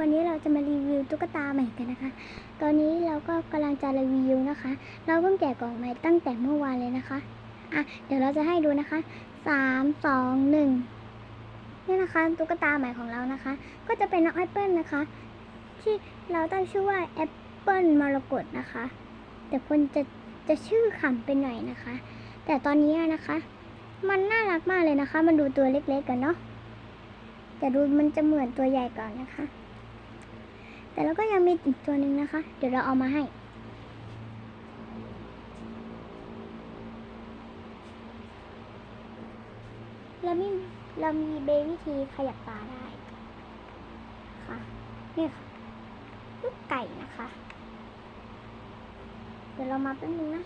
วันนี้เราจะมารีวิวตุ๊กตาใหม่กันนะคะ ตอนนี้เราก็กำลังจะรีวิวนะคะ เราเพิ่งแกะกล่องใหม่ตั้งแต่เมื่อวานเลยนะคะ อะ เดี๋ยวเราจะให้ดูนะคะ สามสองหนึ่งนี่นะคะ ตุ๊กตาใหม่ของเรานะคะ ก็จะเป็นน้องแอปเปิลนะคะ ที่เราตั้งชื่อว่าแอปเปิลมรกตนะคะ แต่คนจะจะชื่อขำไปหน่อยนะคะ แต่ตอนนี้นะคะ มันน่ารักมากเลยนะคะ มันดูตัวเล็กๆกันเนาะแต่ดูมันจะเหมือนตัวใหญ่ก่อนนะคะ แต่เราก็ยังมีอีกตัวหนึ่งนะคะ เดี๋ยวเราเอามาให้เรามีเรามีเบวิธีขยับตาได้ค่ะนี่ค่ะลูกไก่นะคะ เดี๋ยวเรามาแป๊บนึงนะ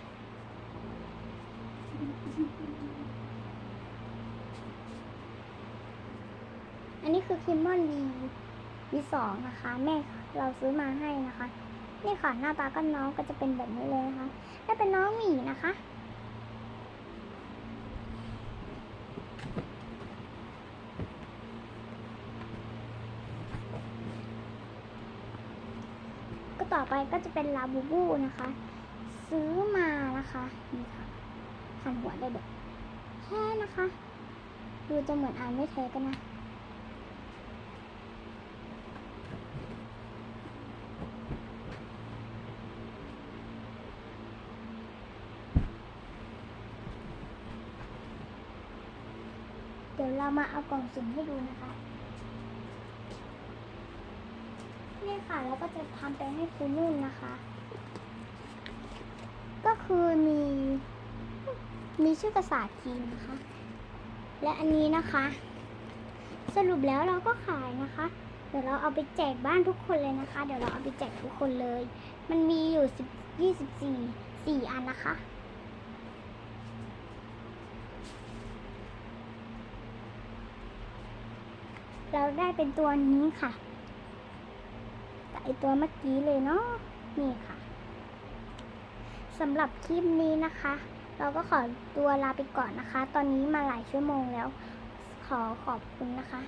อันนี้คือคิมมอนวีวีสองนะคะ แม่ เราซื้อมาให้นะคะ นี่ค่ะหน้าตาก็น้องก็จะเป็นแบบนี้เลยนะคะและเป็นน้องหมีนะคะก็ต่อไปก็จะเป็นลาบูบูนะคะ ซื้อมานะคะนี่ค่ะหันหัวได้แบบแค่นะคะ ดูจะเหมือนอ่านไม่เทกันนะ เดี๋ยวเรามาเอากล่องสุ่มให้ดูนะคะ นี่ค่ะแล้วก็จะทำไปให้ครูนุ่นนะคะ ก็คือมีมีชื่อกระสาทีมนะคะ และอันนี้นะคะ สรุปแล้วเราก็ขายนะคะ เดี๋ยวเราเอาไปแจกบ้านทุกคนเลยนะคะ เดี๋ยวเราเอาไปแจกทุกคนเลย มันมีอยู่สิบยี่สิบสี่สี่อันนะคะ เราได้เป็นตัวนี้ค่ะกับไอตัวเมื่อกี้เลยเนาะนี่ค่ะสำหรับคลิปนี้นะคะ เราก็ขอตัวลาไปก่อนนะคะ ตอนนี้มาหลายชั่วโมงแล้ว ขอขอบคุณนะคะ